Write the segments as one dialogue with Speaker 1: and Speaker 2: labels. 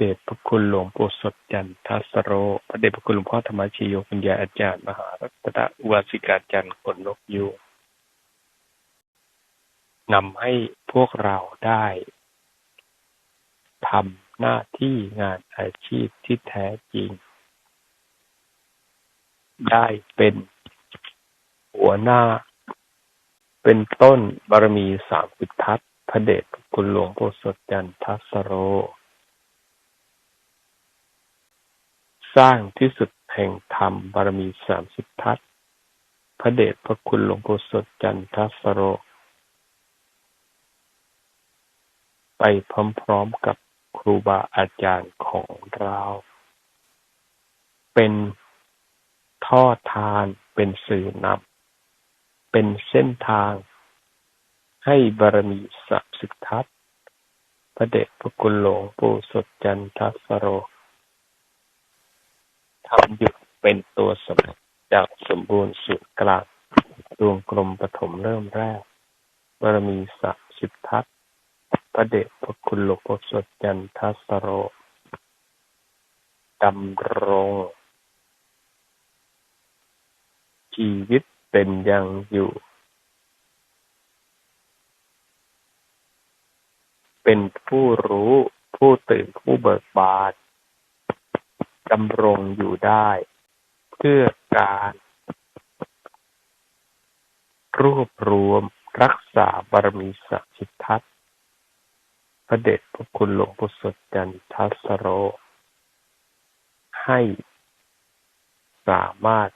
Speaker 1: เดชพระคุณหลวงปู่สดจันทัสโร พระเดชพระคุณหลวงพ่อธรรมชโยปัญญาอาจารย์มหารัตนวาสิกาจันทร์ขนนกยูงนำให้พวกเราได้ทำหน้าที่งานอาชีพที่แท้จริง ได้เป็นหัวหน้า เป็นต้นบารมีสามสิบทัศพระเดชพระคุณหลวงปู่สดจันทัสโร สร้างที่สุดแห่งธรรมบารมีสามสิบทัศพระเดชพระคุณหลวงปู่สดจันทัสโร ไปพร้อมๆกับครูบาอาจารย์ของเรา เป็นท่อทานเป็นสื่อนำเป็นเส้นทาง ให้บารมีสามสิบทัศพระเดชพระคุณหลวงปู่สดจันทัสโร ทำหยุดเป็นตัวสมจากสมบูรณ์สุดกลางดวงกลมปฐมเริ่มแรกบารมีสักสิบทัศพระเดชพระคุณหลวงพ่อสดจันทัสโรดำรงชีวิตเป็นยังอยู่ เป็นผู้รู้ผู้ตื่นผู้เบิกบาน ดำรงอยู่ได้ เพื่อการรวบรวมรักษาบารมีสัจจิทัศพระเดชพระคุณหลวงปู่สดจันทัสโร ให้สามารถ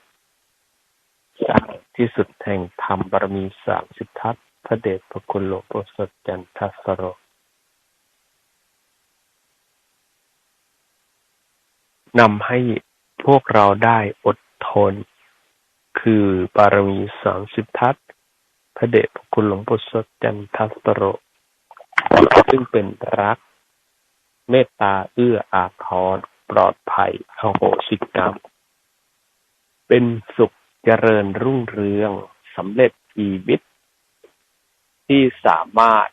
Speaker 1: สร้างที่สุดแห่งธรรมบารมีสามสิททัศพระเดชพระคุณหลวงปู่สดจันทัสโร นำให้พวกเราได้อดทน คือบารมีสามสิบทัศพระเดชพระคุณหลวงปู่สดจันทัสโร ซึ่งเป็นรัก เมตตาเอื้ออาทรปลอดภัยอโหสิกรรม เป็นสุขเจริญรุ่งเรืองสำเร็จชีวิต ที่สามารถ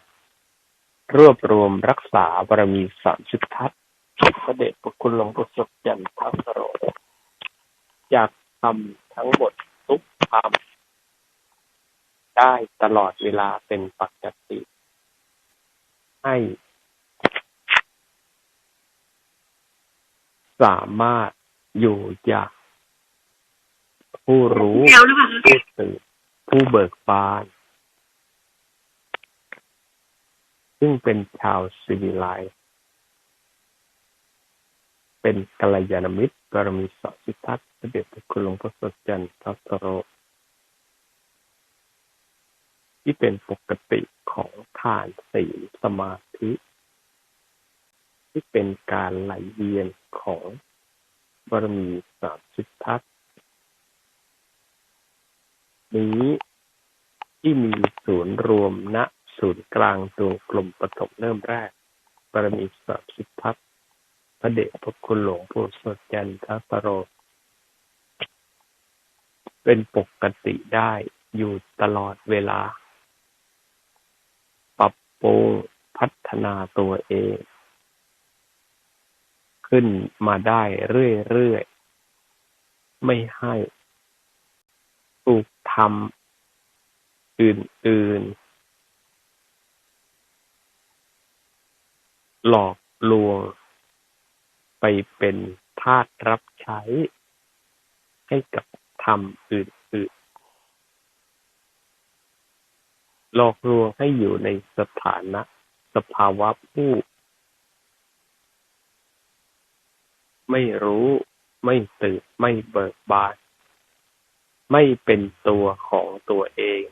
Speaker 1: รวบรวมรักษาบารมีสามสิบทัศ พระเดชพระคุณหลวงปู่สดจันทัสโรจากทำทั้งหมดทุกธรรมได้ตลอดเวลาเป็นปกติ ให้สามารถอยู่อย่างผู้รู้ผู้ตื่นผู้เบิกบาน ซึ่งเป็นชาวสิวิไล เป็นกัลยาณมิตร บารมีสัสิทัศน์เด็จคุณหลวงพ่อสดจันทร์ทัสโร ที่เป็นปกติของทานศีลสมาธิ ที่เป็นการไหลเวียนของบารมีสามสิททัศนี้ที่มีศูนย์รวมณศูนย์กลางดวงกลมปฐมเริ่มแรก บารมีสามสิททัศน์ พระเดชพระคุณหลวงปู่สดจันทสโรเป็นปกติได้อยู่ตลอดเวลา ปรับปรุงพัฒนาตัวเอง ขึ้นมาได้เรื่อยๆ ไม่ให้ถูกทำอื่นๆ หลอกลวง ไปเป็นทาสรับใช้ให้กับธรรมอื่นๆ หลอกลวงให้อยู่ในสถานะ สภาวะผู้ ไม่รู้ไม่ตื่นไม่เบิกบาน ไม่เป็นตัวของตัวเอง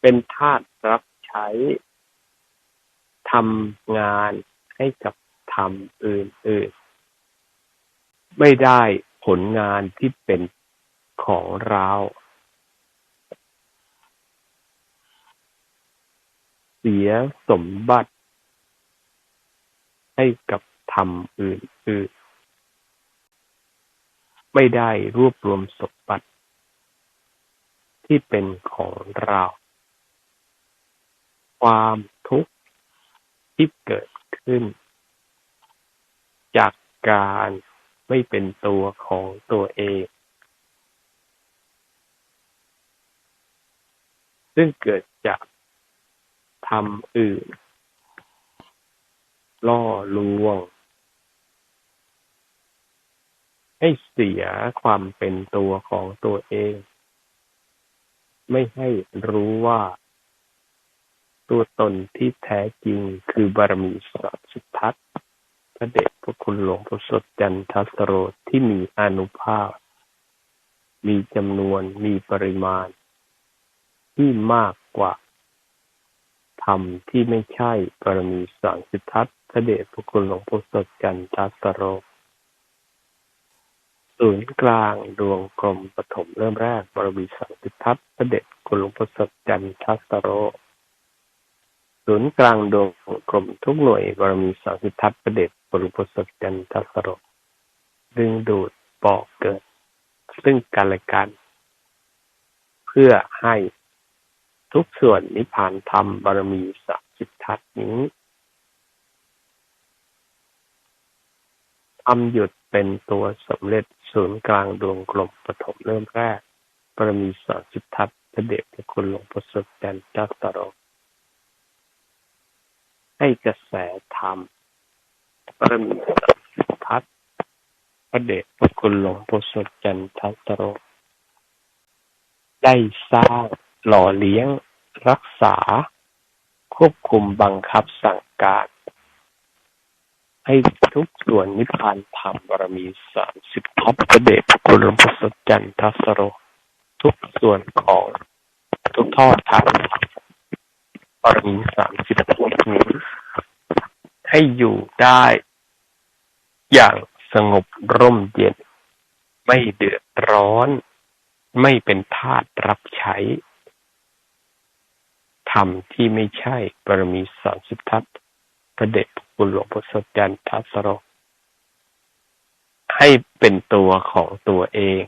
Speaker 1: เป็นทาสรับใช้ทำงาน ให้กับทำอื่นๆ ไม่ได้ผลงานที่เป็นของเรา เสียสมบัติ ให้กับทำอื่นๆ ไม่ได้รวบรวมสมบัติที่เป็นของเรา ความทุกข์ที่เกิด ขึ้น จากการไม่เป็นตัวของตัวเอง ซึ่งเกิดจากทำอื่น ล่อลวง ให้เสียความเป็นตัวของตัวเอง ไม่ให้รู้ว่า ตัวตนที่แท้จริงคือบารมีสามสิบทัศน์พระเดชพระคุณหลวงพ่อสดจันทัสโรที่มีอนุภาพ มีจำนวนมีปริมาณ ที่มากกว่าธรรมที่ไม่ใช่บารมีสามสิทัศน์พระเดชพระคุณหลวงพ่อสดจันทัสโรศูนย์กลางดวงกลมปฐมเริ่มแรกบารมีสามสิทัศน์พระเดชคุณหลวงพ่อสดจันทัสโร ศูนย์กลางดวงกลมทุกหน่วยบารมีสามสิทัศน์ประเดชบรุปสจันทัสโรดึงดูดบอกเกิด ซึ่งกันและกัน เพื่อให้ทุกส่วนนิพพานธรรมบารมีสามสิบทัศนี้ทำหยุดเป็นตัวสำเร็จศูนย์กลางดวงกลมปฐมเริ่มแรกบารมีสามสิบทัศน์พระเดชพระคุณหลวงพ่อสดจันทัสโร ให้กระแสธรรมปรมีพัฒพระเดชพระคุณหลวงพ่อสดจันทัสโร ได้สร้างหล่อเลี้ยงรักษา ควบคุมบังคับสั่งการ ให้ทุกส่วนนิพพานธรรมบารมีสามสิบทัพพระเดชพระคุณหลวงพ่อสดจันทัสโร ทุกส่วนของทุกทอดทางบารม รมีสามสิบทัพนี้ ให้อยู่ได้อย่างสงบร่มเย็น ไม่เดือดร้อน ไม่เป็นทาสรับใช้ธรรมที่ไม่ใช่บารมีสามสิบทัศพระเดชบุญหลวงพ่อสจันทัสโรให้เป็นตัวของตัวเอง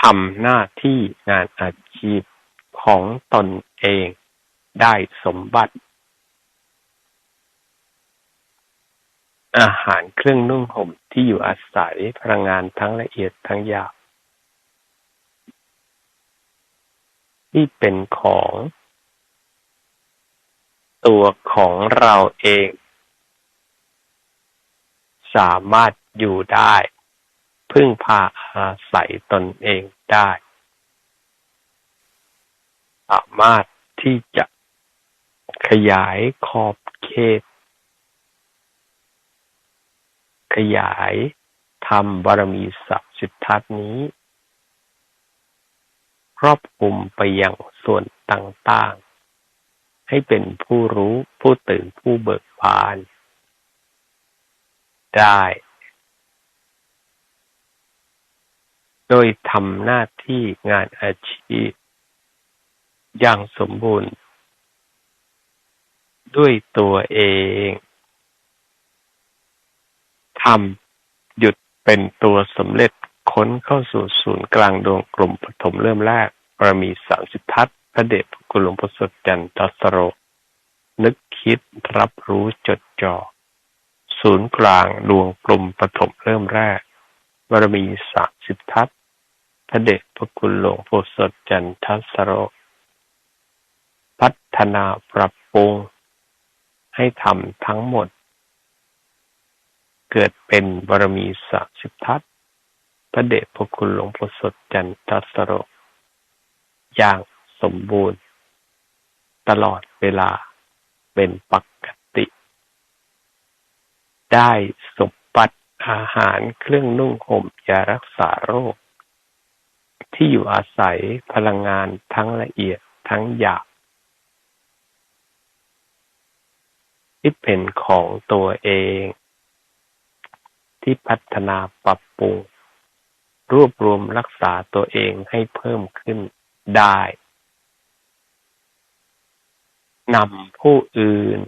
Speaker 1: ทำหน้าที่งานอาชีพของตน เองได้สมบัติ อาหารเครื่องนุ่งห่มที่อยู่อาศัยพลังงานทั้งละเอียดทั้งหยาบที่เป็นของ ตัวของเราเอง สามารถอยู่ได้ พึ่งพาอาศัยตนเองได้ สามารถ ที่จะขยายขอบเขต ขยายทำบารมีสัพสิทธัตนี้ ครอบคลุมไปยังส่วนต่างๆ ให้เป็นผู้รู้ผู้ตื่นผู้เบิกบาน ได้ โดยทำหน้าที่งานอาชีพ อย่างสมบูรณ์ ด้วยตัวเองทำหยุดเป็นตัวสำเร็จค้นเข้าสู่ศูนย์กลางดวงกลุ่มปฐมเริ่มแรกบารมีสามสิบทัศพระเดชพระคุณหลวงพ่อสดจันทัสโร นึกคิดรับรู้จดจ่อศูนย์กลางดวงกลมปฐมเริ่มแรกบารมีสามสิบทัศพระเดชพระคุณหลวงพ่อสดจันทัสโร พัฒนาปรับปรุง ให้ทำทั้งหมด เกิดเป็นบารมีสาสิบทัศพระเดชพระคุณหลวงพ่อสดจันทัสโรอย่างสมบูรณ์ ตลอดเวลาเป็นปกติ ได้สมบัติอาหารเครื่องนุ่งห่มยารักษาโรค ที่อยู่อาศัยพลังงานทั้งละเอียดทั้งหยาบ ที่เป็นของตัวเอง ที่พัฒนาปรับปรุง รวบรวมรักษาตัวเองให้เพิ่มขึ้นได้นำผู้อื่น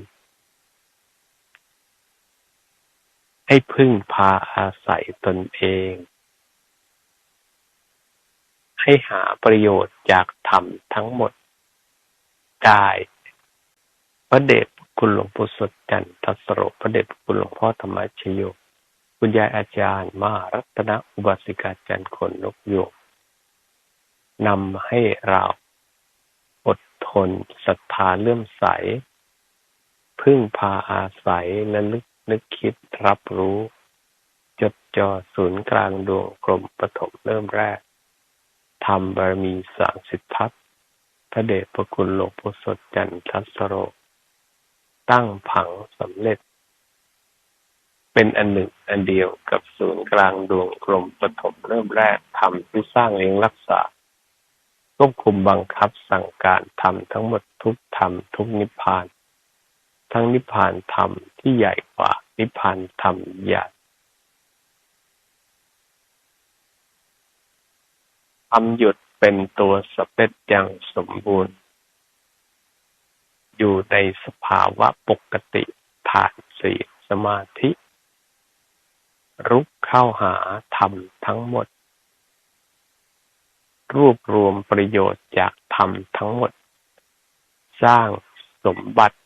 Speaker 1: ให้พึ่งพาอาศัยตนเอง ให้หาประโยชน์จากธรรมทั้งหมดได้ประเดช คุณหลวงปู่สดจันทัสโรพระเดชคุณหลวงพ่อธรรมชโยคุณยายอาจารย์มารัตนอุบาสิกาจันทร์คนนกโยกนำให้เราอดทนศรัทธาเลื่อมใส พึ่งพาอาศัยและลึกนึกคิดรับรู้ จดจ่อศูนย์กลางดวงกลมปฐมเริ่มแรกทำบารมีสามสิบทัศพระเดชพระคุณหลวงปู่สดจันทัสโร ตั้งผังสำเร็จ เป็นอันหนึ่งอันเดียวกับศูนย์กลางดวงกลมปฐมเริ่มแรกทำที่สร้างเลี้ยงรักษาควบคุมบังคับสั่งการทำทั้งหมดทุกธรรมทุกนิพพาน ทั้งนิพพานธรรมที่ใหญ่กว่า นิพพานธรรมใหญ่ทำหยุดเป็นตัวสเปตอย่างสมบูรณ์ อยู่ในสภาวะปกติฐานสีสมาธิ รุกเข้าหาธรรมทั้งหมด รวบรวมประโยชน์จากธรรมทั้งหมด สร้างสมบัติ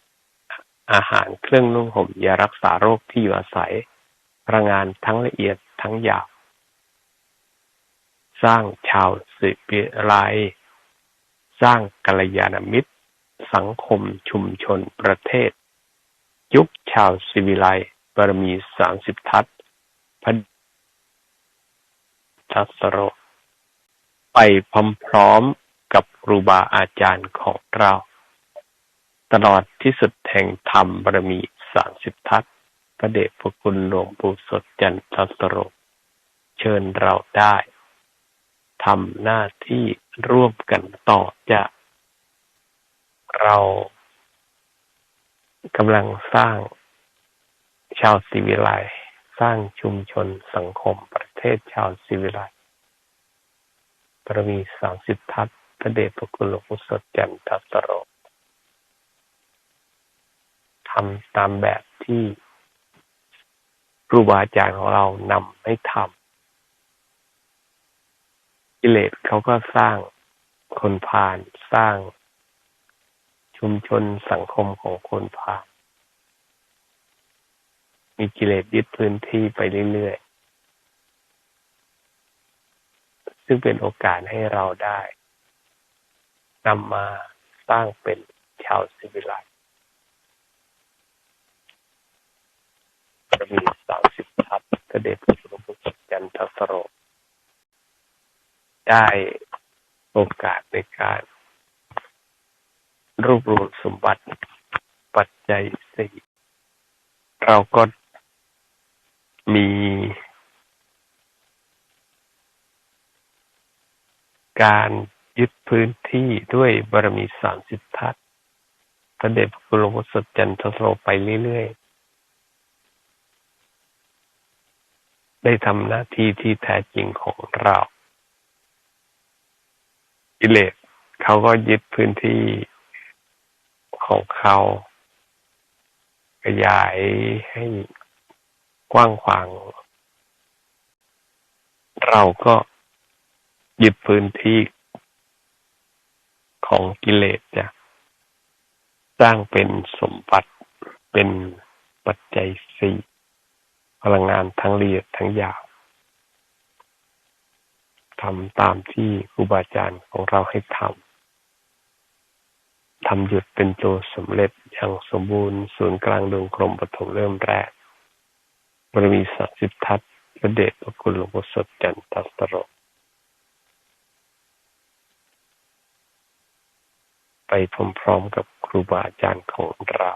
Speaker 1: อาหารเครื่องนุ่งห่มยารักษาโรคที่อยู่อาศัยพลังงานทั้งละเอียดทั้งหยาบสร้างชาวสิบิไลสร้างกัลยาณมิตร สังคมชุมชนประเทศ ยุคชาวสิวิไลบารมีสามสิบทัศพันทัสโร ไปพร้อมๆกับครูบาอาจารย์ของเรา ตลอดที่สุดแห่งธรรมบารมีสามสิบทัศพระเดชพระคุณหลวงปู่สดจันทัสโร เชิญเราได้ทำหน้าที่ร่วมกันต่อจะ เรากำลังสร้างชาวสิวิไลสร้างชุมชนสังคมประเทศชาวสิวิไลประมีสามสิบทัศพระเดชพระคุณหลวงพ่อสดจันทัสโรทำตามแบบที่ครูบาอาจารย์ของเรานำให้ทำกิเลสเขาก็สร้างคนพาลสร้าง ชุมชนสังคมของคนพาลมีกิเลสยึดพื้นที่ไปเรื่อยๆ ซึ่งเป็นโอกาสให้เราได้นำมาสร้างเป็นชาวสิวิไลมีสามสิบทัพเด็จพระสุรพุทธจันทสโรได้โอกาสในการ รวบรวมสมบัติ ปัจจัยสี่เราก็มีการยึดพื้นที่ด้วยบารมีสามสิบทัศพระเดชพระคุณหลวงพ่อสดจันทโสไปเรื่อยๆ ได้ทำหน้าที่ที่แท้จริงของเรากิเลสเขาก็ยึดพื้นที่ ของเขาขยายให้กว้างขวาง เราก็หยึดพื้นที่ของกิเลสจะสร้างเป็นสมบัติเป็นปัจจัยสี่พลังงานทั้งละเอียดทั้งยาวทำตามที่ครูบาอาจารย์ของเราให้ทำ ทำหยุดเป็นโจสำเร็จอย่างสมบูรณ์ศูนย์กลางดวงกลมปฐมเริ่มแรกบรมีสัสิบทัศพระเดชพระคุณหลวงพ่อสดจันทัสโรไปพร้อมๆกับครูบาอาจารย์ของเรา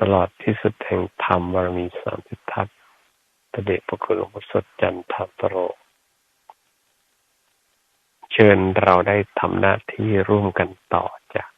Speaker 1: ตลอดที่สุดแห่งธรรมบารมีสามสิบทัศพระเดชพระคุณหลวงพ่อสดจันทตโร เชิญเราได้ทำหน้าที่ร่วมกันต่อจาก